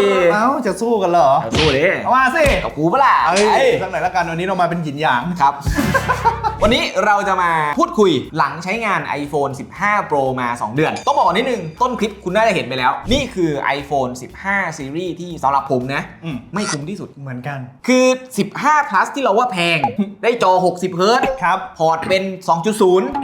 ดีเอ้าจะสู้กันเหรอเอาสู้ดิเอามาสิ กับกูเปะล่าเอ้ยเอ้ยสักหน่อยละกันวันนี้เรามาเป็นหยินหยาง ครับ วันนี้เราจะมาพูดคุยหลังใช้งาน iPhone 15 Pro มา 2 เดือน ต้องบอกนิดนึง ต้นคลิปคุณน่าจะเห็นไปแล้ว นี่คือ iPhone 15 Series ที่สำหรับผมนะ อืม ไม่คุ้มที่สุด เหมือนกันคือ 15 plus ที่เราว่าแพง ได้จอ 60 เฮิรตซ์ ครับ พอร์ตเป็น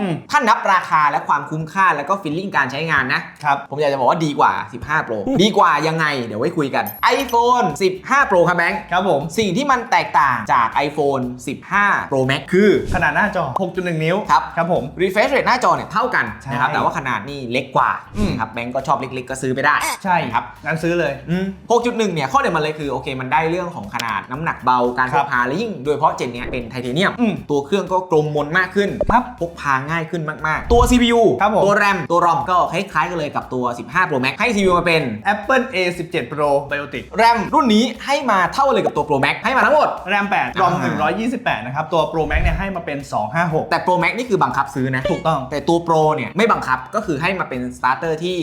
อืม 2.0 ถ้านับราคาและความคุ้มค่าแล้วก็ฟีลลิ่งการใช้งานนะ ครับ ผมอยากจะบอกว่าดีกว่า 15 Pro ดีกว่ายังไง เดี๋ยวไว้คุยกัน iPhone 15 Pro ครับแบงค์ครับผม สิ่งที่มันแตกต่างจาก iPhone 15 Pro Max คือขนาดหน้าจอ 6.1 นิ้ว ครับ ครับผม refresh rate หน้าจอเนี่ยเท่ากันใช่ นะครับ แต่ว่าขนาดนี่เล็กกว่าอืมครับแบงก์ก็ชอบเล็กๆ ก็ซื้อไปได้ ใช่ครับ งั้นซื้อเลย อืม6.1 เนี่ย ข้อเด่นมันเลยคือ โอเค มันได้เรื่องของขนาดน้ำหนักเบาการคพรักบพาและยิ่งโดยเฉพาะเจนเนี้ยเป็นไทเทเนียม อืมตัวเครื่องก็กลมมนมากขึ้น ครับพกพาง่ายขึ้นมากๆ ตัว CPU ครับผม ตัว RAM ตัว ROM ก็คล้ายๆกันเลยกับตัว 15 Pro Max ให้ CPU มาเป็น Apple A17 Pro Biotic RAM รุ่นนี้ให้มาเท่าเลยกับตัว Pro Max ให้มาทั้งหมด RAM 8 ROM 128 นะครับ ตัว Pro Max เนี่ยให้มาเป็น256 แต่ Pro Max นี่คือบังคับซื้อนะถูกต้องแต่ตัว Pro เนี่ยไม่บังคับก็คือให้มาเป็นสตาร์เตอร์ที่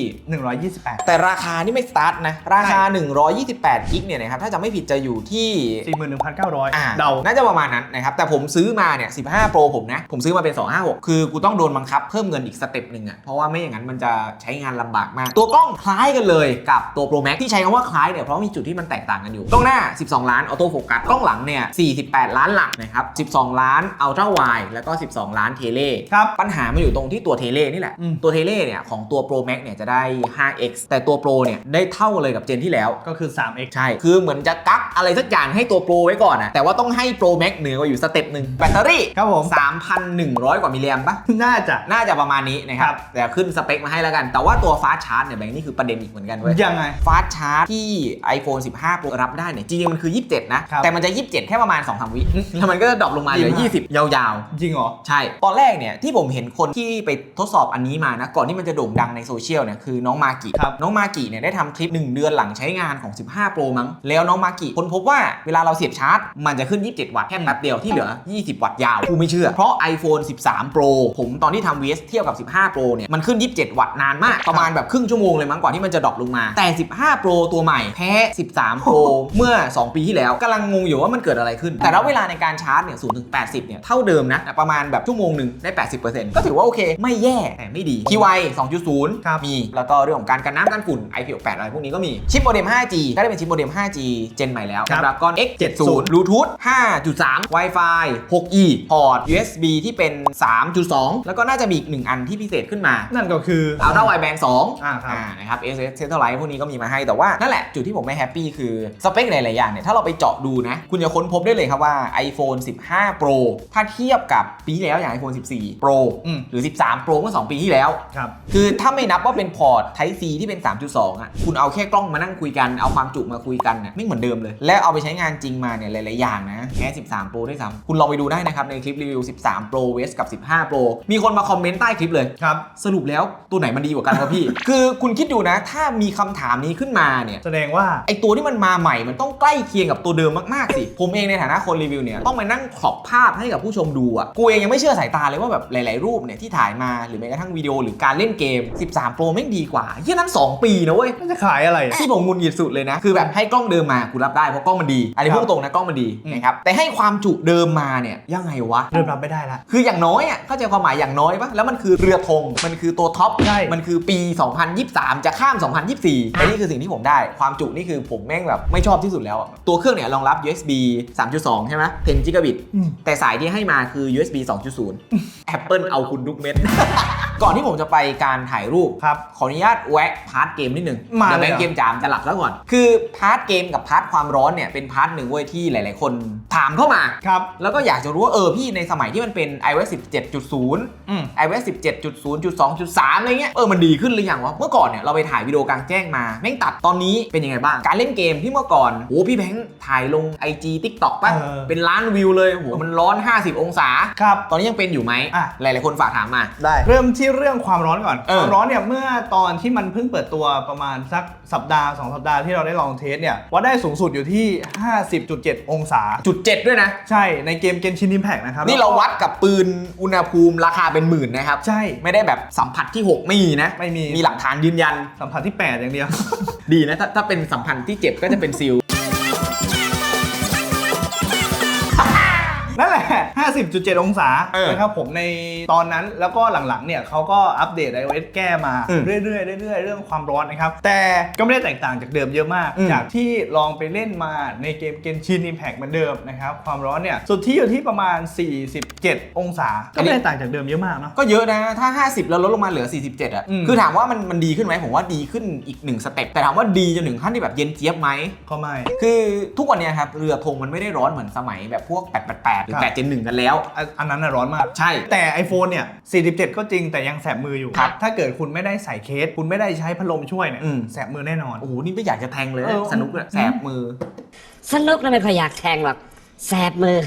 128 แต่ราคานี่ไม่สตาร์ทนะ ราคา 128กิกเนี่ยนะครับถ้าจะไม่ผิดจะอยู่ที่ 41,900อ่าเดา น่าจะประมาณนั้นนะครับ แต่ผมซื้อมาเนี่ย 15 Pro ผมนะ ผมซื้อมาเป็น 256 คือกูต้องโดนบังคับเพิ่มเงินอีกสเต็ปหนึ่งอะเพราะว่าไม่อย่างนั้นมันจะใช้งานลำบากมาก ตัวกล้องคล้ายกันเลยกับตัว Pro Max ที่ใช้คำว่าคล้ายเนี่ยเพราะมีจุดที่มันแตกต่างกันอยู่กล้องหน้า 12 ล้านออโต้โฟกัสกล้องหลังเนี่ย48 ล้านหลักนะครับ12 ล้านอัลตร้าไวแล้วก็ 12 ล้านเทเลครับ ปัญหามาอยู่ตรงที่ตัวเทเลนี่แหละ อืม ตัวเทเลเนี่ยของตัว Pro Max เนี่ยจะได้ 5x แต่ตัว Pro เนี่ยได้เท่าเลยกับเจนที่แล้ว ก็คือ 3x ใช่ คือเหมือนจะกักอะไรสักอย่างให้ตัว Pro ไว้ก่อนอะแต่ว่าต้องให้ Pro Max เหนือกว่าอยู่สเต็ปหนึ่งแบตเตอรี่ ครับผม 3,100 กว่ามิลลิแอมปะ น่าจะ น่าจะประมาณนี้นะครับครับ แต่ขึ้นสเปคมาให้แล้วกัน แต่ว่าตัวฟาสชาร์จเนี่ยแบงค์นี่คือประเด็นอีกเหมือนกันเว้ยยังไง ฟาสชาร์จที่ iPhone 15 Pro รับได้เนี่ย จริงๆ มันคือ 27 นะ ครับแต่มันจะ 27 แค่ประมาณ 2-3 วิ แล้วมันก็จะดรอปลงมาเหลือ 20 ยาวๆจริงเหรอ ใช่ ตอนแรกเนี่ยที่ผมเห็นคนที่ไปทดสอบอันนี้มานะ ก่อนที่มันจะโด่งดังในโซเชียลเนี่ยคือน้องมากิครับน้องมากิเนี่ยได้ทำคลิป 1 เดือนหลังใช้งานของ 15 Pro มั้ง แล้วน้องมากิคนพบว่าเวลาเราเสียบชาร์จ มันจะขึ้น 27 วัตต์แค่แป๊บเดียวที่เหลือ 20 วัตต์ยาวกูไม่เชื่อ เพราะ iPhone 13 Pro ผมตอนที่ทำ VS เทียบกับ 15 Pro เนี่ยมันขึ้น 27 วัตต์นานมากประมาณแบบครึ่งชั่วโมงเลยมั้งกว่าที่มันจะดรอปลงมา แต่ 15 Pro ตัวใหม่แพ้ 13 Pro เมื่อ 2 ปีที่แล้วกำลังงงอยู่ว่ามันเกิดอะไรขึ้น แต่แล้วเวลาในการชาร์จเนี่ย0ถึง80เนี่ยเท่าเดิมนะประมาณแบบชั่วโมงหนึ่งได้ 80%ก็ถือว่าโอเค ไม่แย่แต่ไม่ดี QI 2.0ครับมี แล้วก็เรื่องของการกันน้ำกันฝุ่น IP68 อะไรพวกนี้ก็มีชิปโมเด็ม 5G ก็ได้เป็นชิปโมเด็ม 5G เจนใหม่แล้วครับ Snapdragon X70 Bluetooth 5.3 Wi-Fi 6E พอร์ต USB ที่เป็น 3.2 แล้วก็น่าจะมีอีกหนึ่งอันที่พิเศษขึ้นมานั่นก็คือ อัลตร้าไวแบนด์2อ่าครับ นะครับ SS Satellite พวกนี้ก็มีมาให้แต่ว่า นั่นแหละ จุดที่ผมไม่แฮปปี้คือ สเปคหลาย ๆ อย่างเนี่ย ถ้าเราไปเจาะดูนะ คุณจะค้นพบได้เลยครับว่า iPhone 15 Pro ถ้าเทียบกับปีที่แล้วอย่าง iPhone 14 Pro อืม หรือ 13 Pro เมื่อ 2 ปีที่แล้ว ครับ คือถ้าไม่นับว่าเป็นพอร์ต Type C ที่เป็น 3.2อะคุณเอาแค่กล้องมานั่งคุยกันเอาความจุมาคุยกันเนี่ยไม่เหมือนเดิมเลย และเอาไปใช้งานจริงมาเนี่ยหลาย ๆ อย่างนะแค่13 Pro ด้วยซ้ำคุณลองไปดูได้นะครับ ในคลิปรีวิว 13 Pro West กับ 15 Pro มีคนมาคอมเมนต์ใต้คลิปเลย ครับ สรุปแล้วตัวไหนมันดีกว่ากันครับพี่ คือคุณคิดดูนะ ถ้ามีคำถามนี้ขึ้นมาเนี่ย แสดงว่า ไอตัวที่มันมาใหม่ มันต้องใกล้เคียงกับตัวเดิมมาก ๆ สิ ผมเองในฐานะคนรีวิวเนี่ย ต้องมานั่งขอบภาพให้กับผู้ชมดูอะกูเองยังไม่เชื่อสายตาเลยว่าแบบหลาย ๆ รูปเนี่ยที่ถ่ายมาหรือแม้กระทั่งวิดีโอหรือการเล่นเกม 13 Pro แม่งดีกว่าเยี่ยนั้น 2 ปีนะเว้ยมันจะขายอะไรอะ ที่ผมงุนหงิดสุดเลยนะ คือแบบให้กล้องเดิมมากูรับได้เพราะกล้องมันดีอันนี้ครับ พูดตรงนะกล้องมันดีอืมนะครับแต่ให้ความจุเดิมมาเนี่ยยังไงวะ เริ่มรับไม่ได้ละ คืออย่างน้อยอะเข้าใจความหมายอย่างน้อยปะแล้วมันคือเรือธงมันคือตัวท็อปใช่ มันคือปี 2023 จะข้าม 2024อันนี้คือสิ่งที่ผมได้ ความจุนี่คือผมแม่งแบบไม่ชอบที่สุดแล้วอะตัวเครื่องเนี่ยรองรับ USB 3.2 ใช่ไหม10 gigabit อืมแต่สายที่ให้มาคือ USB 2.0 Apple เอาคุณทุกเม็ดก่อนที่ผมจะไปการถ่ายรูปครับขออนุญาตแวะพาร์ทเกมนิดนึงมาเดี๋ยวเลแบยงเหรอค์เกมจามจะหลับแล้วก่อน คือพาร์ทเกมกับพาร์ทความร้อนเนี่ยเป็นพาร์ทหนึ่งเว้ยที่หลาย ๆ คนถามเข้ามาครับแล้วก็อยากจะรู้ว่าเออพี่ในสมัยที่มันเป็น iOS 17.0อืม iOS 17.0.2.3อะไรเงี้ยเออมันดีขึ้นหรือยังวะเมื่อก่อนเนี่ยเราไปถ่ายวิดีโอกลางแจ้งมาแม่งตัดตอนนี้เป็นยังไงบ้าง การเล่นเกมที่เมื่อก่อนโหพี่แบงค์ถ่ายลง IG TikTok ป่ะเออเป็นล้านวิวเลยโหมันร้อน 50 องศาครับตอนนี้ยังเป็นอยู่ไหมอะหลาย ๆ คนฝากถามมาได้เริ่มที่ที่เรื่องความร้อนก่อน เออความร้อนเนี่ยเมื่อตอนที่มันเพิ่งเปิดตัวประมาณสักสัปดาห์ 2 สัปดาห์ที่เราได้ลองเทสเนี่ยวัดได้สูงสุดอยู่ที่ 50.7 องศา จุดเจ็ดด้วยนะ ใช่ในเกม Genshin Impact นะครับนี่เราวัดกับปืนอุณหภูมิราคาเป็นหมื่นนะครับ ใช่ ไม่ได้แบบสัมผัสที่ 6 ไม่มีนะ ไม่มี มีหลักฐานยืนยัน สัมผัสที่ 8 อย่างเดียว ดีนะ ถ้าถ้าเป็นสัมพันธ์ที่เจ็บก็จะเป็นซิล 50.7 องศาเออนะครับผมในตอนนั้นแล้วก็หลังๆเนี่ยเขาก็อัปเดต iOS แก้มาอืมเรื่อยๆเรื่อยๆ เรื่องความร้อนนะครับ แต่ก็ไม่ได้แตกต่างจากเดิมเยอะมาก อืมจากที่ลองไปเล่นมาในเกม Genshin Impact เหมือนเดิมนะครับ ความร้อนเนี่ยสุดที่อยู่ที่ประมาณ 47 องศาก็ไม่ได้ต่างจากเดิมเยอะมากเนาะ ก็เยอะนะ ถ้า 50 แล้วลดลงมาเหลือ 47 อะ อืม คือถามว่ามันมันดีขึ้นไหมผมว่าดีขึ้นอีกหนึ่งสเต็ป แต่ถามว่าดีจนถึงขั้นที่แบบเย็นเจี๊ยบไหม ก็ไม่ คือทุกวันเนี้ยครับ เรือธงมันไม่ได้ร้อนเหมือนสมัยแบบพวก 888 หรือ ครับ8 Gen 1กันแล้วอันอันนั้นน่ะร้อนมาก ใช่ แต่ iPhone เนี่ย 47 ก็จริงแต่ยังแสบมืออยู่ครับ ถ้าเกิดคุณไม่ได้ใส่เคส คุณไม่ได้ใช้พัดลมช่วยเนี่ยอืม แสบมือแน่นอน โอ้โห นี่ไม่อยากจะแทงเลยเออ สนุกอะแสบมือ สนุกนะไม่ค่อยอยากแทงหรอก แสบมือ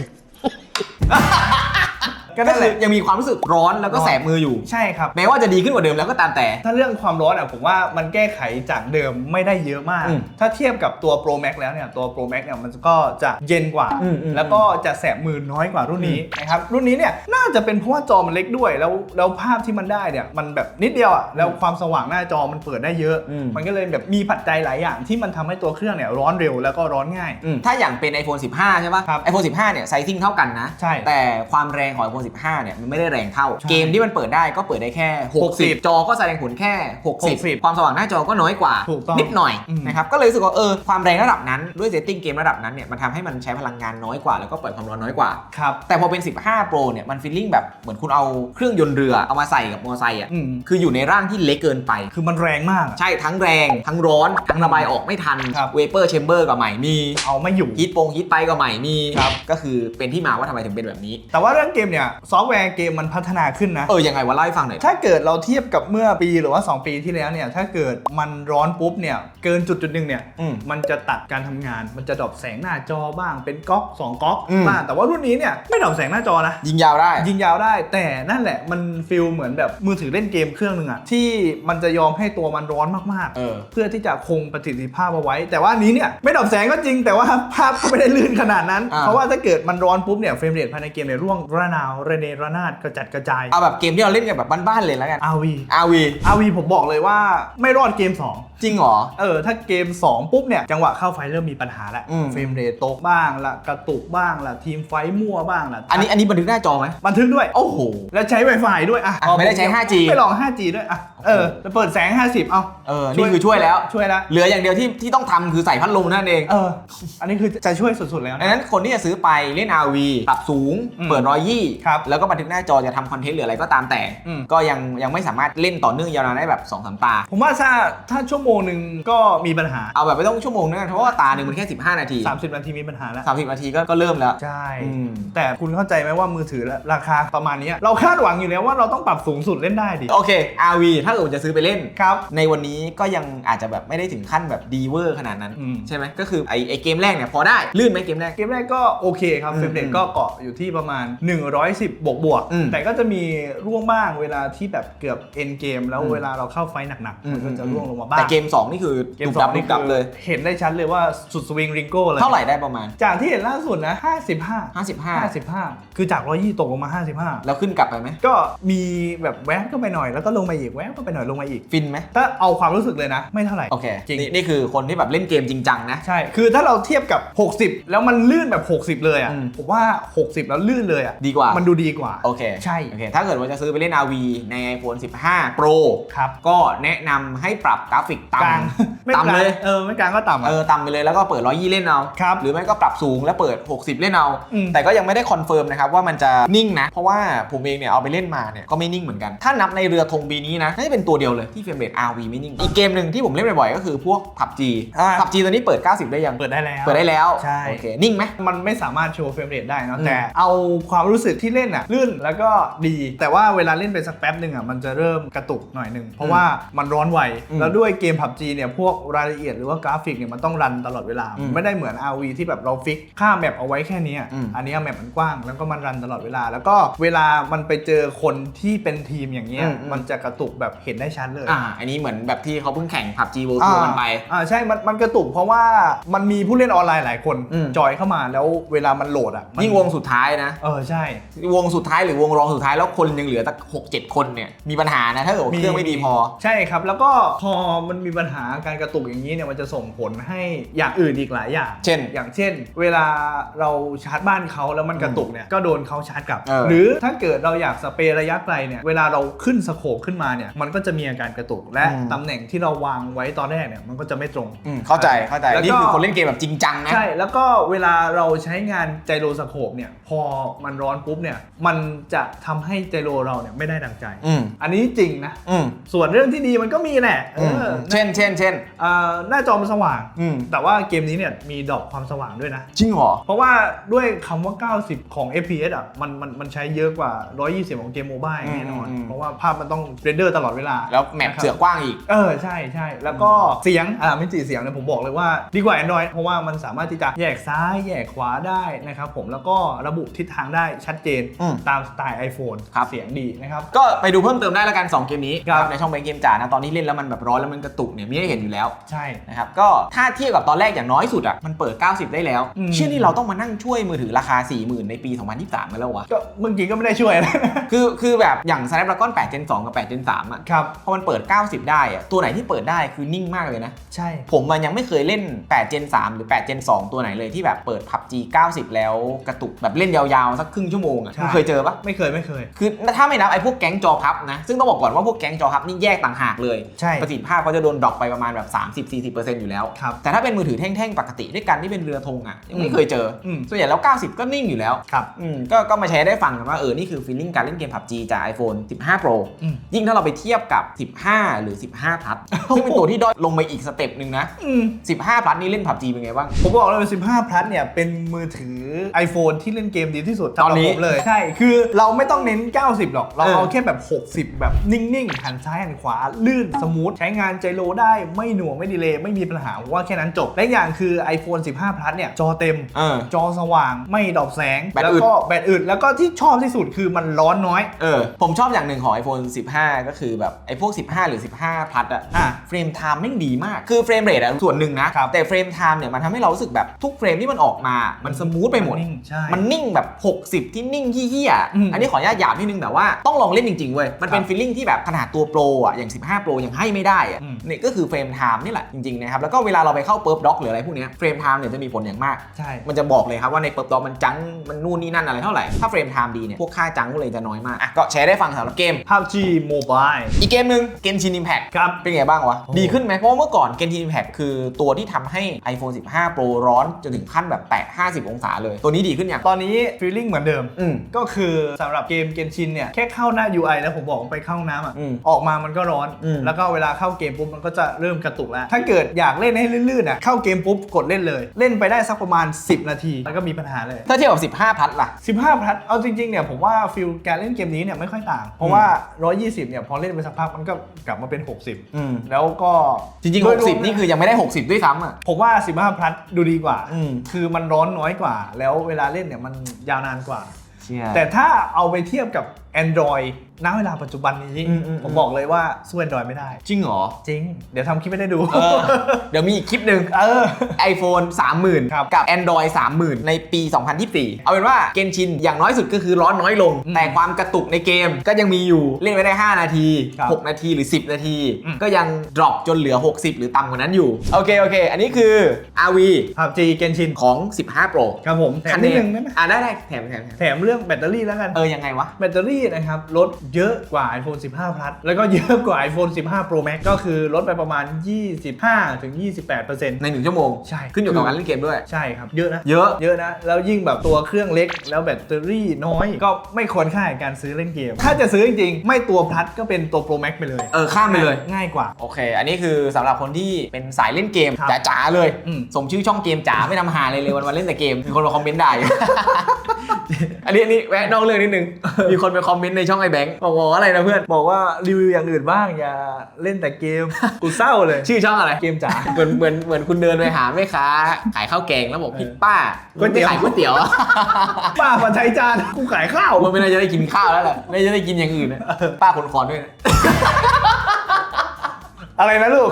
ก็ก็นั่นแหคือละยังมีความรู้สึกร้อนแล้วก็ร้อนแสบมืออยู่ ใช่ครับแม้ว่าจะดีขึ้นกว่าเดิมแล้วก็ตามแต่ ถ้าเรื่องความร้อนอะผมว่ามันแก้ไขจากเดิมไม่ได้เยอะมากอืมถ้าเทียบกับตัว Pro Max แล้วเนี่ยตัว Pro Max เนี่ยมันก็จะเย็นกว่าอืมอืมแล้วก็จะแสบมือน้อยกว่ารุ่นนี้นะครับรุ่นนี้เนี่ยน่าจะเป็นเพราะว่าจอมันเล็กด้วยแล้วแล้วภาพที่มันได้เนี่ยมันแบบนิดเดียวอะแล้วความสว่างหน้าจอมันเปิดได้เยอะอืมมันก็เลยแบบมีปัจจัยหลายอย่าง ที่มันทำให้ตัวเครื่องเนี่ยร้อนเร็วแล้วก็ร้อนง่ายอืมถ้าอย่างเป็น iPhone 15 ใช่ปะครับ iPhone 15 เนี่ยไซซิ่งเท่ากันนะใช่แต่ความแรงของ iPhone 15 เนี่ยมันไม่ได้แรงเท่าใช่เกมที่มันเปิดได้ก็เปิดได้แค่ 60 60จอก็แสดงผลแค่60 60 ความสว่างหน้าจอก็น้อยกว่าถูกต้องนิดหน่อยอืมนะครับ ก็เลยรู้สึกว่าเออความแรงระดับนั้นด้วยเซตติ้งเกมระดับนั้นเนี่ยมันทำให้มันใช้พลังงานน้อยกว่า แล้วก็ปล่อยความร้อนน้อยกว่า ครับ แต่พอเป็น 15 Pro เนี่ยมันฟีลลิ่งแบบเหมือนคุณเอาเครื่องยนต์เรือเอามาใส่กับมอเตอร์ไซค์อะอืมคืออยู่ในร่างที่เล็กเกินไป คือมันแรงมากอะใช่ทั้งแรงทั้งร้อนทั้งระบายออกไม่ทันครับเวเปอร์แชมเบอร์ก็ใหม่มีเอาไม่อยู่ฮีทโปงฮีทไปก็ใหม่มีครับก็คือเป็นที่มาว่าทำไมถึงเป็นแบบนี้ แต่ว่าเรื่องเกมเนี่ยซอฟต์แวร์เกมมันพัฒนาขึ้นนะ เออยังไงวะเล่าให้ฟังหน่อยถ้าเกิดเราเทียบกับเมื่อปีหรือว่า 2 ปีที่แล้วเนี่ย ถ้าเกิดมันร้อนปุ๊บเนี่ย เกินจุดจุดๆหนึ่งเนี่ย อืม มันจะตัดการทำงาน มันจะดรอปแสงหน้าจอบ้าง เป็นก๊อก2ก๊อกอืม บ้าง แต่ว่ารุ่นนี้เนี่ยไม่ดรอปแสงหน้าจอนะ ยิงยาวได้ ยิงยาวได้แต่นั่นแหละมันฟิลเหมือนแบบมือถือเล่นเกมเครื่องหนึ่งอะที่มันจะยอมให้ตัวมันร้อนมากเออๆเพื่อที่จะคงประสิทธิภาพเอาไว้ แต่ว่าอันนี้เนี่ยไม่ดรอปแสงก็จริงแต่ว่าภาพก็ไม่ได้ลื่นขนาดนั้น อ่าเพราะว่าถ้าเกิดมันร้อนปุ๊บเนี่ยเฟรมเรทภายในเกมเนี่ยร่วงระนาวระเนระนาดกระจัดกระจายเอาแบบเกมที่เราเล่นกันแบบบ้านๆเลยแล้วกัน RV RV RV ผมบอกเลยว่าไม่รอดเกม 2จริงเหรอ เออ ถ้าเกม 2 ปุ๊บเนี่ย จังหวะเข้าไฟเริ่มมีปัญหาแล้วอืมเฟรมเรทตกบ้างละกระตุกบ้างละทีมไฟมั่วบ้างละอันนี้อันนี้บันทึกหน้าจอไหมบันทึกด้วย โอ้โห แล้วใช้ Wi-Fi ด้วยอะอะไม่ได้ใช้ 5G ไม่ลอง 5G ด้วยอะเออแล้วเปิดแสง 50 เอาเออนี่คือช่วยแล้วช่วยแล้วเหลืออย่างเดียวที่ที่ต้องทำคือใส่พัดลมนั่นเองเอออันนี้คือจะช่วยสุดๆแล้วดังนะนั้นคนที่จะซื้อไปเล่น RV ปรับสูงอืมเปิดรอยยี่ครับแล้วก็บันทึกหน้าจอจะทำคอนเทนต์หรืออะไรก็ตามแต่ อืม ก็ยังยังไม่สามารถเล่นต่อเนื่องยาวนานได้แบบ2อสตา ผมว่าถ้าถ้าชั่วโมงหนึ่งก็มีปัญหา เอาแบบไม่ต้องชั่วโมงนะเพราะว่าตาหนึ่งมันแค่ 15 นาที 30 นาทีมีปัญหาแล้ว 30 นาทีก็ก็เริ่มแล้ว ใช่ อืม แต่คุณเข้าใจไหมว่ามือถือราคาประมาณเนี้ยเราคาดหวังอยู่แล้วว่าเราต้องปรับสูงสุดเล่นได้ดิโอเค RV ถ้าเกิดจะซื้อไปเล่น ครับ ในวันนี้ก็ยังอาจจะแบบไม่ได้ถึงขั้นแบบดีเวอร์ขนาดนั้น อืม ใช่ไหมก็คือไอไอเกมแรกเนี่ยพอได้ลื่นไหมเกมแรก เกมแรกก็โอเคครับอืม เฟรมเรทอืมก็เกาะอยู่ที่ประมาณ110 บวกบวกๆอืมแต่ก็จะมีร่วงบ้างเวลาที่แบบเกือบเอ็นเกม แล้วอืม เวลาเราเข้าไฟท์หนักๆมันก็จะร่วงลงมาบ้างแต่เกม 2 นี่คือเกมดุสดัอบงดุนี่ดับคือเลย เห็นได้ชัดเลยว่าสุดสวิงริงโก้เลย เท่าไหร่ได้ประมาณ จากที่เห็นล่าสุดนะ 55 55 55 คือจาก 120 ตกลงมา 55 แล้วขึ้นกลับไปไหม ก็มีแบบแวบก็ไปหน่อย แล้วก็ลงมาอีก แวบก็ไปหน่อยลงมาอีก ฟินไหมถ้าเอาความรู้สึกเลยนะ ไม่เท่าไหร่ โอเคจริง นี่นี่คือคนที่แบบเล่นเกมจริงจังนะ ใช่ คือถ้าเราเทียบกับ 60 แล้วมันลื่นแบบ 60 เลยอะ อืมผมว่า 60 แล้วลื่นเลยอะ ดีกว่ามั นดูดีกว่า โอเคใช่ โอเค ถ้าเกิดว่าจะซื้อไปเล่น RV ใน iPhone 15 Pro ครับก็แนะนำให้ปรับกราฟิกกลางไม่ต่ำต่ำเลย เออไม่กลางก็ต่ำเออะอต่ำไปเลยแล้วก็เปิด 120 เล่นเอาครับหรือไม่ก็ปรับสูงแล้วเปิด 60 เล่นเอา อืม แต่ก็ยังไม่ได้คอนเฟิร์มนะครับว่ามันจะนิ่งนะ เพราะว่าผมเองเนี่ยเอาไปเล่นมาเนี่ยก็ไม่นิ่งเหมือนกัน ถ้านับในเรือธงปีนี้นะน่าจะเป็นตัวเดียวเลยที่เฟรมเรท RV ไม่นิ่ง อีกเกมหนึ่งที่ผมเล่นบ่อยๆก็คือพวก PUBG อ่า PUBG ตัวนี้เปิด 90 ได้ยัง เปิดได้แล้ว เปิดได้แล้วใช่ โอเคนิ่งไหม มันไม่สามารถโชว์เฟรมเรทได้เนอะอืม แต่เอาความรู้สึกที่เล่นอะลื่นแล้วก็ดี แต่ว่าเวลาเล่นไปสักแป๊บหนึ่งอะมันจะเริ่มกระตุกหน่อยหนึ่งเพราะว่ามันร้อนไวอืมแล้วด้วยเกม PUBG เนี่ยพวกรายละเอียดหรือว่ากราฟิกเนี่ยมันต้องรันตลอดเวลาอืมไม่ได้เหมือน RV ที่แบบเราฟิกค่าแมปเอาไว้แค่นี้อะอืมอันนี้แมปมันกว้างแล้วก็มันรันตลอดเวลา แล้วก็เวลามันไปเจอคนที่เป็นทีมอย่างเงี้ยอืมอืมมันจะกระตุกแบบเห็นได้ชัดเลยอ่าอันนี้เหมือนแบบที่เขาเพิ่งแข่ง PUBG World Tour กันไปอ่าใช่มันมันกระตุกเพราะว่ามันมีผู้เล่นออนไลน์หลายคนอืมจอยเข้ามาแล้วเวลามันโหลดอะมันยิ่งวงสุดท้ายนะเออใช่วงสุดท้ายหรือวงรองสุดท้ายแล้วคนยังเหลือตั้งหกเจ็ดคนเนี่ยมีปัญหานะถ้าเกิดว่าเครื่องไม่ดีพอ ใช่ครับ แล้วก็พอมันมีปัญหาการกระตุกอย่างนี้เนี่ยมันจะส่งผลให้อย่างอื่นอีกหลายอย่างเช่นอย่างเช่น เวลาเราชาร์จบ้านเขาแล้วมันกระตุกเนี่ยก็โดนเขาชาร์จกลับ เออ หรือถ้าเกิดเราอยากสเปรย์ระยะไกลเนี่ยเวลาเราขึ้นสโคปขึ้นมาเนี่ยมันก็จะมีอาการกระตุกและตำแหน่งที่เราวางไว้ตอนแรกเนี่ยมันก็จะไม่ตรง อืมเข้าใจเข้าใจแล้วก็ นี่คือคนเล่นเกมแบบจริงจังนะ ใช่ แล้วก็เวลาเราใช้งานไจโรสโคปเนี่ย พอมันร้อนปุ๊บเนี่ยมันจะทำให้ไจโรเราเนี่ยไม่ได้ดังใจ อืมอันนี้จริงนะ อืมส่วนเรื่องที่ดีมันก็มีแหละเออืมอเช่นเช่นเช่น เอ่อหน้าจอมันสว่าง อืม แต่ว่าเกมนี้เนี่ยมีดรอปความสว่างด้วยนะ จริงเหรอ เพราะว่าด้วยคำว่า 90 ของ FPS อะมันมันมันใช้เยอะกว่า 120 ของเกมโมบายแน่นอน อืมอืม เพราะว่าภาพมันต้องเรนเดอร์ตลอดเวลาแล้วแมปนะครับเสือกว้างอีก เออ ใช่ใช่แล้วก็เสียง อ่ามิติเสียงเนี่ยผมบอกเลยว่าดีกว่า Android เพราะว่ามันสามารถที่จะแยกซ้ายแยกขวาได้นะครับผมแล้วก็ระบุทิศทางได้ชัดเจนอืม ตามสไตล์ iPhone ครับ เสียงดีนะครับ ก็ไปดูเพิ่มเติมได้แล้วกัน 2 เกมนี้ครับ ในช่องแบงค์เกมจ๋านะตอนนี้เล่นแล้วมันแบบร้อนแล้วมันกระตุกเนี่ยมีให้เห็นอยู่แล้วใช่ นะครับก็ถ้าเทียบกับตอนแรกอย่างน้อยสุดอะมันเปิด 90 ได้แล้ว อืม เชื่อนี่เราต้องมานั่งช่วยมือถือราคา 40,000 ในปี 2023กันแล้ววะก็เมื่อกี้ก็ไม่ได้ช่วยนะคือคือแบบอย่าง Snapdragon 8 Gen 2 กับ8 Gen 3อะครับ พอมันเปิด 90 ได้อะตัวไหนที่เปิดได้คือนิ่งมากเลยนะ ใช่ ผมมันยังไม่เคยเล่น 8 Gen 3 หรือ 8 Gen 2 ตัวไหนเลยที่แบบเปิด PUBG 90 แล้วกระตุกแบบเล่นยาวๆ สักครึ่งชั่วโมงอะใช่มึงเคยเจอปะไม่เคยไม่เคย คือถ้าไม่นับไอ้พวกแก๊งจอพับนะ ซึ่งต้องบอกก่อนว่าพวกแก๊งจอพับนี่แยกต่างหากเลย ใช่ประสิทธิภาพเขาจะโดนดรอปไปประมาณแบบ 30-40%อยู่แล้ว ครับแต่ถ้าเป็นมือถือแท่งๆปกติด้วยกันที่เป็นเรือธงอะยังไม่เคยเจออม ส่วนใหญ่แล้ว 90 ก็นิ่งอยู่แล้วครับ อืมก็ก็มาแชร์ได้ฟังกันว่าเออนี่คือฟีลลิ่งการเล่นเกม PUBG จาก iPhone 15 Pro อืม ยิ่งถ้าเราไปเทียบกับ 15 หรือ 15 Plus ซึ่งเป็นตัวที่ด้อยลงไปอีกสเต็ปหนึ่งนะ อืม 15 Plus นี่เล่น PUBG เป็นไงบ้าง ผมบอกเลยว่า15 plus เนี่ยเป็นมือถือ iPhone ที่เล่นเกมดีที่สุดตอนนี้สำหรับผมเลยใช่ คือเราไม่ต้องเน้น 90 หรอก เราเออเอาแค่แบบ 60 แบบนิ่งๆ หันซ้ายหันขวา ลื่นสมูท ใช้งานใจโลได้ไม่หน่วงไม่ดีเลย์ไม่มีปัญหาผมว่าแค่นั้นจบ และอย่างคือ iPhone 15 plus เนี่ย จอเต็ม เออ จอสว่างไม่ดรอปแสง แบตแล้วอึด ก็แบตอึด แล้วก็ที่ชอบที่สุดคือมันร้อนน้อย เออ ผมชอบอย่างหนึ่งของ iPhone 15 ก็คือแบบไอ้พวก 15 หรือ 15 Plus อะอะเฟรมไทม์แม่งดีมาก คือเฟรมเรทอะส่วนหนึ่งนะ ครับ แต่เฟรมไทม์เนี่ยมันทำให้เรารู้สึกแบบทุกเฟรมที่มันออกมา มันสมูทไปหมด นิ่งใช่ มันนิ่งแบบ 60 ที่นิ่งที่เฮี้ยๆอืม อันนี้ขออนุญาตหยาบนิดนึงแต่ว่าต้องลองเล่นจริงๆเว้ย มันเป็นครับฟีลลิ่งที่แบบขนาดตัวโปรอะอย่าง 15 โปรยังให้ไม่ได้อะอืม นี่ก็คือเฟรมไทม์นี่แหละจริงๆนะครับแล้วก็เวลาเราไปเข้าเปิร์ฟด็อกหรืออะไรพวกเนี้ยเฟรมไทม์เนี่ยจะมีผลอย่างมาก ใช่ มันจะบอกเลยครับว่าในเปิร์ฟด็อกมันจังมันนู่นนี่นั่นอะไรเท่าไหร่ถ้าเฟรมไทม์ดีเนี่ยพวกค่าจังก็เลยจะน้อยมากอะก็แชร์ได้ฟังสำหรับเกม PUBG Mobile อีกเกมหนึ่งเกมชินอิมแพค ครับ เป็นไงบ้างวะ โอ้ ดีขึ้นไหมเพราะว่าเมื่อก่อนเกมชินอิมแพคคือตัวที่ทำให้ iPhone 15 Pro ร้อนจนถึงขั้นแบบแตะ 50 องศาเลย ตัวนี้ดีขึ้นยังตอนนี้ feeling เหมือนเดิม อืมก็คือสำหรับเกมเกนชินเนี่ยแค่เข้าหน้า UI แล้วผมบอกว่าไปเข้าห้องน้ำอะอืมออกมามันก็ร้อน อืม แล้วก็เวลาเข้าเกมปุ๊บมันก็จะเริ่มกระตุกแล้ว ถ้าเกิดอยากเล่นให้ลื่นๆอะเข้าเกมปุ๊บกดเล่นเลย เล่นไปได้สักประมาณ 10 นาที แล้วก็มีปัญหาเลย ถ้าเทียบกับ 15 พัทล่ะ 15พลัสเอาจริงๆเนี่ยผมว่าฟิลการเล่นเกมนี้เนี่ยไม่ค่อยต่าง เพราะว่า 120เนี่ยพอเล่นไปสักพักมันก็กลับมาเป็น 60 อืม แล้วก็จริง โดยรวมๆ60 นี่คือยังไม่ได้ 60 ด้วยซ้ำอะ ผมว่า 15พลัสดูดีกว่า อืม คือมันร้อนน้อยกว่า แล้วเวลาเล่นเนี่ยมันยาวนานกว่าเชี่ย แต่ถ้าเอาไปเทียบกับ Android ณเวลาปัจจุบันนี้ อืมอืม ผมบอกเลยว่าสู้ Android ไม่ได้ จริงเหรอ จริง เดี๋ยวทำคลิปไม่ได้ดู เออ เดี๋ยวมีอีกคลิปหนึ่ง เออ iPhone 30,000 ครับกับ Android 30,000 ในปี 2024 เอาเป็นว่าเกนชินอย่างน้อยสุดก็คือร้อนน้อยลง อืมแต่ความกระตุกในเกมก็ยังมีอยู่เล่นไปได้ 5 นาที ครับ6 นาทีหรือ 10 นาที อืม ก็ยัง drop จนเหลือ 60 หรือต่ำกว่านั้นอยู่ โอเค โอเค อันนี้คือ RV PUBG เกนชินของ 15 Pro ครับผมแถมนิดนึงได้ไหมอะได้ได้แถมแถมแถมแถมเรื่องแบตเตอรี่แล้วกัน เออยังไงวะ แบตเตอรี่นะครับลดเยอะกว่า iPhone 15 Plus แล้วก็เยอะกว่า iPhone 15 Pro Max ก็คือลดไปประมาณ 25ถึง28%ใน1ชั่วโมง ใช่ ขึ้นอยู่กับการเล่นเกมด้วย ใช่ครับ เยอะนะ เยอะ เยอะนะ แล้วยิ่งแบบตัวเครื่องเล็ก แล้วแบตเตอรี่น้อย ก็ไม่ควรค่าแก่การซื้อเล่นเกม ถ้าจะซื้อจริงๆ ไม่ตัว Plus ก็เป็นตัว Pro Max ไปเลย เออ ข้ามไปเลย ง่ายกว่า โอเค อันนี้คือสำหรับคนที่เป็นสายเล่นเกมครับจ๋าๆเลย อืม สมชื่อช่องเกมจ๋าไม่ทำหาอะไรเลยวันวันๆเล่นแต่เกมมีคนมาคอมเมนต์ด่าอยู่ อันนี้อันนี้แวะนอกเรื่องนิดนึง มีคนไปคอมเมนต์ในช่องไอ้แบงค์บอกบอกว่าอะไรนะเพื่อน บอกว่ารีวิวอย่างอื่นบ้างอย่าเล่นแต่เกม กูเศร้าเลย ชื่อช่องอะไร เกมจ๋า เหมือนเหมือนเหมือนคุณเดินไปหาแม่ค้าขายข้าวแกงแล้วบอกพี่ป้าก๋วยเตี๋ยว ไม่ขายก๋วยเตี๋ยว ป้ามาใช้จาน กูขายข้าว มันไม่น่าจะได้กินข้าวแล้วแหละไม่น่าจะได้กินอย่างอื่นนะป้าคนคอนด้วยนะอะไรนะลูก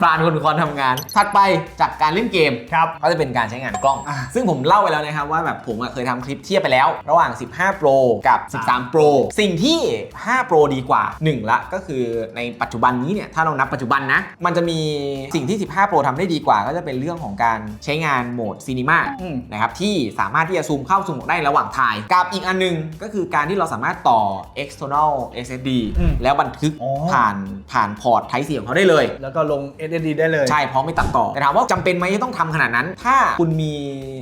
ปราณคนคอนทำงาน ถัดไปจากการเล่นเกมครับ ก็จะเป็นการใช้งานกล้องอ่าซึ่งผมเล่าไปแล้วนะครับว่าแบบผมอะเคยทำคลิปเทียบไปแล้ว ระหว่าง 15 Pro กับ 13 Pro สิ่งที่ 5 Pro ดีกว่า 1 ละก็คือในปัจจุบันนี้เนี่ย ถ้าเรานับปัจจุบันนะ มันจะมีสิ่งที่ 15 Pro ทำได้ดีกว่า ก็จะเป็นเรื่องของการใช้งานโหมดซีนีมาอืมนะครับที่สามารถที่จะซูมเข้าซูมออกได้ระหว่างถ่าย กับอีกอันหนึงก็คือการที่เราสามารถต่อ external SSD อืมแล้วบันทึกอ๋อผ่านผ่านพอร์ต Type C ของเขาได้เลย แล้วก็ลง SSD ได้เลย ใช่พราะไม่ตัดต่อ แต่ถามว่าจำเป็นไหมที่ต้องทำขนาดนั้น ถ้าคุณมี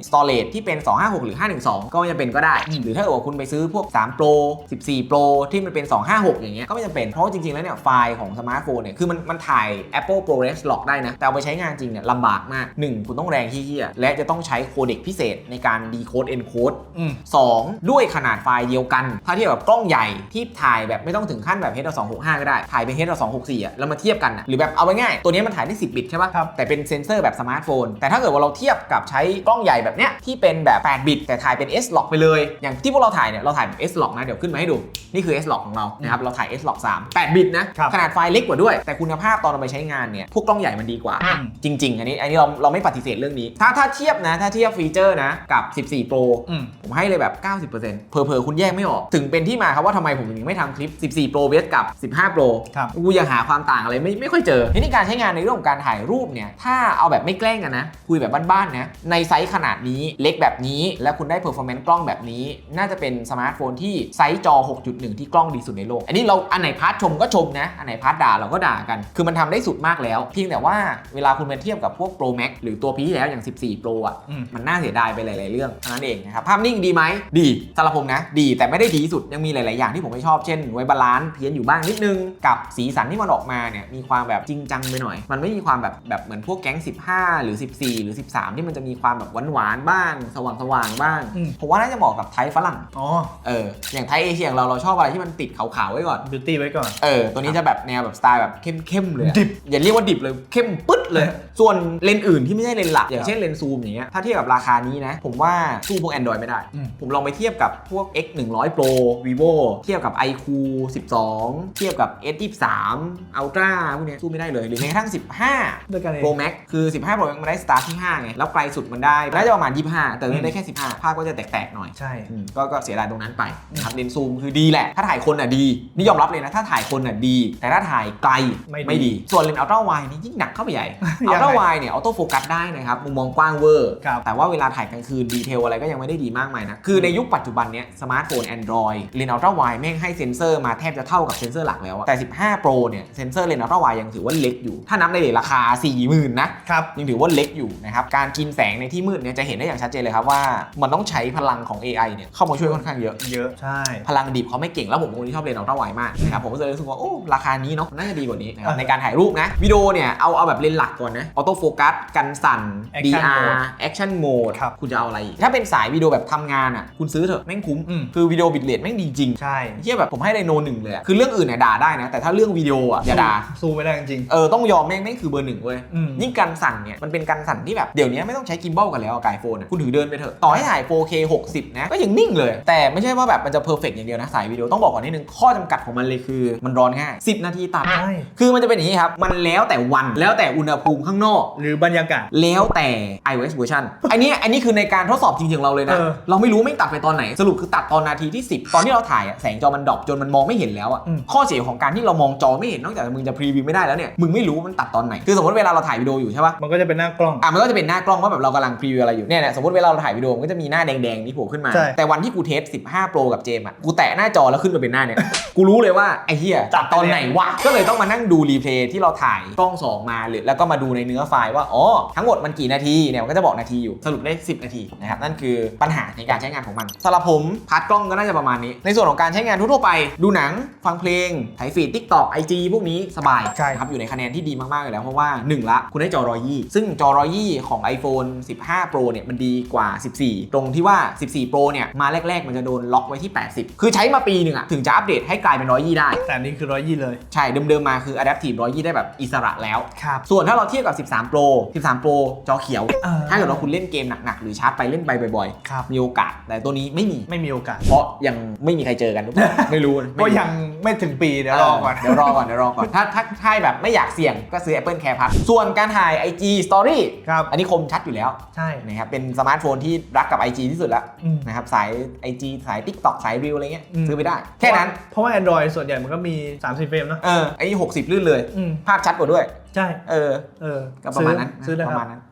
storage ที่เป็น 256 หรือ 512 ก็ไม่จำเป็นก็ได้ หรือถ้าเกิดว่าคุณไปซื้อพวก 3 Pro 14 Pro ที่มันเป็น 256 อย่างเงี้ยก็ไม่จำเป็น เพราะว่าจริงๆ แล้วเนี่ยไฟล์ของสมาร์ทโฟนเนี่ยคือมันมันถ่าย Apple ProRes log ได้นะ แต่เอาไปใช้งานจริงเนี่ยลำบากมาก 1 คุณต้องแรงที่เหี้ยและจะต้องใช้โคเด็กพิเศษในการ decode encode อืม 2 ด้วยขนาดไฟล์เดียวกัน ถ้าเทียบกับกล้องใหญ่ที่ถ่ายแบบไม่ต้องถึงขั้นแบบ H265 ก็ได้ ถ่ายเป็น H264 อะ แล้วมาเทียบกันอะ หรือแบบเอาไว้ง่าย ตัวนี้มันถ่ายได้ 10 บิตใช่ปะครับแต่เป็นเซนเซอร์แบบสมาร์ทโฟน แต่ถ้าเกิดว่าเราเทียบกับใช้กล้องใหญ่แบบเนี้ยที่เป็นแบบ 8 บิต แต่ถ่ายเป็น S log ไปเลย อย่างที่พวกเราถ่ายเนี่ยเราถ่ายแบบ S log นะ เดี๋ยวขึ้นมาให้ดู นี่คือ S log ของเรา นะครับ เราถ่าย S log 3 8 บิตนะครับขนาดไฟล์เล็กกว่าด้วย แต่คุณภาพตอนเราไปใช้งานเนี่ย พวกกล้องใหญ่มันดีกว่าอืมจริง ๆ อันนี้ อันนี้เราเราไม่ปฏิเสธเรื่องนี้ ถ้าถ้าเทียบนะ ถ้าเทียบฟีเจอร์นะ กับ 14 Pro อืมผมให้เลยแบบ 90%เผลอๆคุณแยกไม่ออก ถึงเป็นที่มาครับว่าทำไมผมถึงไม่ทำคลิป 14 Pro เวสกับ 15 Pro ครับกูยังหาความต่างอะไรไม่ไม่ค่อยเจอทีนี้การใช้งานในเรื่องของการถ่ายรูปเนี่ยถ้าเอาแบบไม่แกล้งกันนะ คุยแบบบ้านๆนะในไซส์ขนาดนี้เล็กแบบนี้ แล้วคุณได้ performance กล้องแบบนี้ น่าจะเป็นสมาร์ทโฟนที่ไซส์จอ 6.1 ที่กล้องดีสุดในโลก อันนี้เราอันไหนพาร์ทชมก็ชมนะ อันไหนพาร์ทด่าเราก็ด่ากัน คือมันทำได้สุดมากแล้ว เพียงแต่ว่าเวลาคุณมาเทียบกับพวก Pro Max หรือตัวปีที่แล้วอย่าง 14 Pro อะอืมมันน่าเสียดายไปหลาย ๆ เรื่องเท่านั้นเองนะครับภาพนิ่งดีไหมดีสำหรับผมนะ ดีแต่ไม่ได้ดีที่สุดยังมีหลาย ๆ อย่างที่ผมไม่ชอบเช่นไว้บาลานซ์เพี้ยนอยู่บ้างนิดนึงกับสีสันที่มันออกมาเนี่ยมีความแบบจริงจังไปหน่อยมันไม่มีความแบบแบบเหมือนพวกแก๊ง 15 หรือ 14 หรือ 13 ที่มันจะมีความแบบหวานๆบ้าง สว่างๆบ้าง อืม ผมว่าน่าจะเหมาะกับไทยฝรั่ง อ๋อเออ อย่างไทยเอเชียอย่างเราเราชอบอะไรที่มันติดขาวๆไว้ก่อน บิวตี้ไว้ก่อน เออ ตัวนี้จะแบบแนวแบบสไตล์แบบเข้มๆเลยอะดิบอย่าเรียกว่าดิบเลย เข้มปึ๊ดเลย ส่วนเลนส์อื่นที่ไม่ใช่เลนส์หลัก อย่างเช่นเลนส์ซูมอย่างเงี้ย ถ้าเทียบกับราคานี้นะ ผมว่าสู้พวก Android ไม่ได้ อืม ผมลองไปเทียบกับพวก X 1 0 0 Pro vivo เทียบกับ iQ 12 เทียบกับ S 23 Ultra พวกเนี้ยสู้ไม่ได้เลย หรือแม้กระทั่ง15 ด้วยกันเอง Pro Max คือ 15 Pro Max มันได้สตาร์ทที่5ไง แล้วไกลสุดมันได้น่าจะประมาณ 25 แต่นี่ได้แค่ 15 ภาพก็จะแตกๆหน่อยใช่ อืมก็ก็เสียดายตรงนั้นไปนะครับเลนส์ซูมคือดีแหละ ถ้าถ่ายคนอะดี นี่ยอมรับเลยนะถ้าถ่ายคนอะดี แต่ถ้าถ่ายไกลไม่ดีดี ส่วนเลนส์อัลตร้าไวนี่ยิ่งหนักเข้าไปใหญ่ยัอังลไงตร้าไวเนี่ยออโต้โฟกัสได้นะครับมุมมองกว้างเวอร์ ครับ แต่ว่าเวลาถ่ายกลางคืนดีเทลอะไรก็ยังไม่ได้ดีมากมายนะ คือในยุคปัจจุบันเนี้ยสมาร์ทโฟน Android เลนส์อัลตร้าไวแม่งให้เซ็นเซอร์มาแทบจะเท่ากับเซ็นเซอร์หลักแล้วอะแต่ 15 Pro เนี่ยเซ็นเซอร์เลนส์อัลตร้าไวยังถือว่าเล็กอยู่ถ้านับในเรทราคา 40,000นะครับยังถือว่าเล็กอยู่นะครับการกินแสงในที่มืดเนี่ยจะเห็นได้อย่างชัดเจนเลยครับว่ามันต้องใช้พลังของ AI เนี่ยเข้ามาช่วยค่อนข้างเยอะ เยอะใช่ พลังดิบเขาไม่เก่งแล้วผมเป็นคนที่ชอบเรียนอัลตร้าไวมากนะครับผมก็เลยรู้สึกว่าโอ้ราคานี้เนาะน่าจะดีกว่านี้นะครับอ่าในการถ่ายรูปนะวิดีโอเนี่ยเอาเอาแบบเลนส์หลักก่อนนะออโต้โฟกัสกันสั่น Action DR mode Action Mode ครับ คุณจะเอาอะไรอีกถ้าเป็นสายวิดีโอแบบทำงานอะคุณซื้อเถอะแม่งคุ้มอืม คือวิดีโอบิตเรทแม่งดีจริงใช่เทียแบบผมให้ไดโนหนึ่งเลยอะคือเรื่องอื่นเนี่ยด่าได้นะแต่ถ้าเรื่องวิดีโออะอย่าด่าสู้ไม่ได้จริง เออต้องยอมแม่งแม่งคือเบอร์หนึ่งเว้ยอืม ยิ่งการสั่นเนี่ยมันเป็นการสั่นที่แบบเดี๋ยวนี้ไม่ต้องใช้กิมบอลกันแล้วอะกายโฟนอะคุณถือเดินไปเถอะต่อให้ถ่าย 4K 60 นะ ก็ยังนิ่งเลย แต่ไม่ใช่ว่าแบบมันจะเพอร์เฟกอย่างเดียวนะสายวิดีโอต้องบอกก่อนนิดนึงข้อจำกัดของมันเลยคือ มันร้อนง่าย 10 นาทีตัด ใช่ คือมันจะเป็นอย่างนี้ครับ มันแล้วแต่วันแล้วแต่อุณหภูมิข้างนอก หรือบรรยากาศ แล้วแต่ iOS เวอร์ชันอันนี้อันนี้คือในการทดสอบจริงๆของเราเลยนะ เออเราไม่รู้ไม่งตัดไปตอนไหน สรุปคือตัดตอนนาทีที่ 10 ตอนที่เราถ่ายอะแสงจอมันดรอปจนมันมองไม่เห็นแล้วอะอืม ข้อเสียของการที่เรามองจอไม่เห็นนอกจากมึงจะพรีวิวไม่ได้แล้วเนี่ย มึงไม่รู้ว่ามันตัดตอนไหน คือสมมติเวลาเราถ่ายวิดีโออยู่ใช่ปะมันก็จะเป็นหน้ากล้อง อะมันก็จะเป็นหน้ากล้องว่าแบบเรากำลังพรีวิวอะไรอยู่เนี่ยเนี่ยสมมติเวลาเราถ่ายวิดีโอมันก็จะมีหน้าแดงๆนี่โผล่ขึ้นมา ใช่ แต่วันที่กูเทส 15 Pro กับเจมส์อะ กูแตะหน้าจอแล้วขึ้นมาเป็นหน้าเนี่ย กูรู้เลยว่าไอ้เหี้ยตัดตอนไหนวะ ก็เลยต้องมานั่งดูรีเพลย์ที่เราถ่ายกล้อง2มาหรือแล้วก็มาดูในเนื้อไฟล์ว่า อ๋อ ทั้งหมดมันกี่นาที เนี่ยมันก็จะบอกนาทีอยู่ สรุปได้ 10 นาทีนะครับ นั่นคือปัญหาในการใช้งานของมันสำหรับผมพาร์ทกล้องก็น่าจะประมาณนี้ ในส่วนของการใช้งานทั่วๆไป ดูหนัง ฟังเพลง ถ่ายฟีดทิกตอกไอจีพวกนี้สบายใช่ นะครับ อยู่ในคะแนนที่ดีมากๆากๆอยู่แล้วเพราะว่า 1 ละ คุณได้จอรอยยี่ซึ่งจอรอยยี่ของ iPhone 15 Pro เนี่ยมันดีกว่า 14 ตรงที่ว่า 14 Pro เนี่ยมาแรก ๆ มันจะโดนล็อกไว้ที่ 80 คือใช้มาปีหนึ่งอะถึงจะอัปเดตให้กลายเป็นร้อยยี่ได้ แต่อันนี้คือร้อยยี่เลย ใช่เดิมๆมาคือ Adaptive ร้อยยี่ได้แบบอิสระแล้ว ครับ ส่วนถ้าเราเทียบกับ 13 Pro 13 Pro จอเขียว เออ ถ้าเกิดว่าคุณเล่นเกมหนักๆหรือชาร์จไปเล่นไปบ่อยครับ ๆมีโอกาสแต่ตัวนี้ไม่มี ไม่มีโอกาส เพราะยังไม่มีใครเจอกันไม่รู้นะไม่ก็รู้ ยังไม่ถึงปีเดี๋ยวรอก่อน เดี๋ยวรอก่อนเดี๋ยวรอก่อน ถ้าถ้าถ้าแบบไม่อยากเสี่ยงก็ซื้อ Apple Care Plus ส่วนการถ่าย IG Story ครับ อันนี้คมชัดอยู่แล้วใช่ นะครับเป็นสมาร์ทโฟนที่รักกับ IG ที่สุดแล้วอืม นะครับสาย IG สาย TikTok สาย Reel อะไรเงี้ยอืมซื้อไปได้ แค่นั้นเพราะว่า Android ส่วนใหญ่มันก็มี 30 เฟรมเนอะเออไอ้หกสิบลื่นเลย อืมภาพชัดกว่าด้วย ใช่ เออ เออก็ประมาณนั้นซื้อได้ปคระรัมาบณนั้น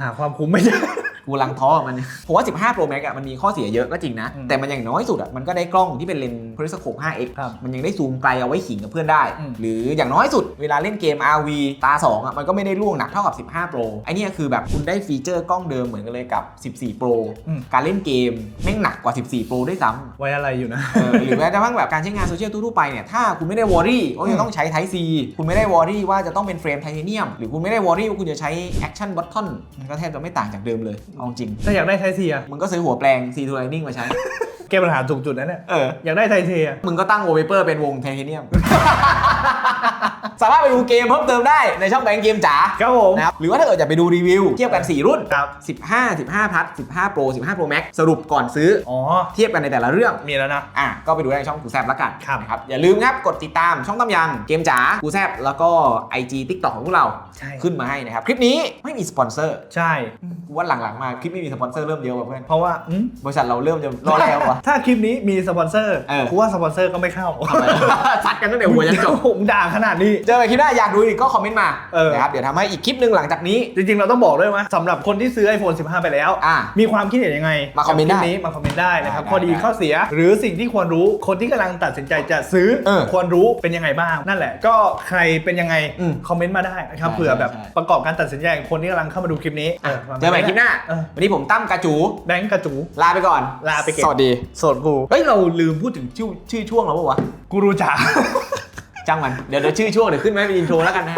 หาความคุ้มไม่ได้ กูกำลังท้อกับมันผมว่า 15 Pro Max อะมันมีข้อเสียเยอะก็จริงนะอืมแต่มันอย่างน้อยสุดอะมันก็ได้กล้องที่เป็นเลนส์ periscope 5x ครับมันยังได้ซูมไกลเอาไว้ขิงกับเพื่อนได้ อืม หรืออย่างน้อยสุดเวลาเล่นเกม RV ตา 2อะมันก็ไม่ได้ล่วงหนักเท่ากับ 15 Pro ไอเนี่ยคือแบบคุณได้ฟีเจอร์กล้องเดิมเหมือนกันเลยกับ 14 Pro อืม การเล่นเกมแม่งหนักกว่า 14 Pro ด้วยซ้ำ ไว้อะไรอยู่นะ เออหรือแม้กระทั่งแบบการใช้งานโซเชียลทั่วๆไปเนี่ย ถ้าคุณไม่ได้วอรี่ว่าจะต้องใช้ Type C คุณไม่ได้วอรี่ว่าจะต้องเป็นเฟรมไทเทเนียม หรือคุณไม่ได้วอรี่ว่าคุณจะใช้ Action Button มันก็แทบจะไม่ต่างจากเดิมเลยเอาจริง ถ้าอยากได้ไทเซียมึงก็ซื้อหัวแปลง C to Lightning มาใช้ แก้ปัญหาถูกจุดนั้นเนี่ยเออ อยากได้ไทเซียมึงก็ตั้ง wallpaper เป็นวงไทเทเนียม สามารถไปดูเกมเพิ่มเติมได้ในช่องแบงค์เกมจ๋าครับผมนะครับหรือว่าถ้าเกิดอยากไปดูรีวิวเทียบกัน 4 รุ่น ครับ 15 15 plus 15 Pro 15 Pro Max สรุปก่อนซื้ออ๋อ เทียบกันในแต่ละเรื่อง มีแล้วนะ อะก็ไปดูได้ในช่องกูแซบแล้วกันครับ นะครับอย่าลืมครับกดติดตามช่องตั้มยังเกมจ๋ากูแซบแล้วก็ IG TikTok ของพวกเราใช่ ขึ้นมาให้นะครับคลิปนี้ไม่มีสปอนเซอร์ใช่ กูว่าหลังๆมาคลิปไม่มีสปอนเซอร์เริ่มเยอะว่ะเพื่อนเพราะว่าอืมบริษัทเราเริ่มจะรอดแล้วว่ะ ถ้าคลิปนี้มีสปอนเซอร์เออ กูว่าสปอนเซอร์ก็ไม่เข้าทำไมซัดกันตั้งแต่หัวยันจบ ผมด่าขนาดนี้เจอกันคลิปหน้าอยากดูอีกก็คอมเมนต์มาเออ นะครับเดี๋ยวทำให้อีกคลิปหนึ่งหลังจากนี้ จริงๆ เราต้องบอกด้วยว่าสำหรับคนที่ซื้อ iPhone 15 ไปแล้ว อะมีความคิดเห็นยังไงมาคอมเมนต์กับได้ลิปนี้มาคอมเมนต์ได้นะครับได้ข้อดีได้ข้อเสีย หรือสิ่งที่ควรรู้คนที่กำลังตัดสินใจจะซื้อเออควรรู้เป็นยังไงบ้างนั่นแหละ ก็ใครเป็นยังไงอืมคอมเมนต์มาได้นะครับใช่เผื่อแบบใช่ ประกอบการตัดสินใจของคนที่กำลังเข้ามาดูคลิปนี้อะเออเจอกันใหม่คลิปหน้า เออวันนี้ผมตั้มกาจู แบงก์กระจู ลาไปก่อนลาไปเก็บ สวัสดี โสดกูเฮ้ยเราลืมพูดถึงชื่อชื่อช่วงเราปะวะ กูรู้จัก จ้างมัน เดี๋ยวเดี๋ยวชื่อช่วงเดี๋ยวขึ้นมาให้เป็นอินโทรแล้วกันนะ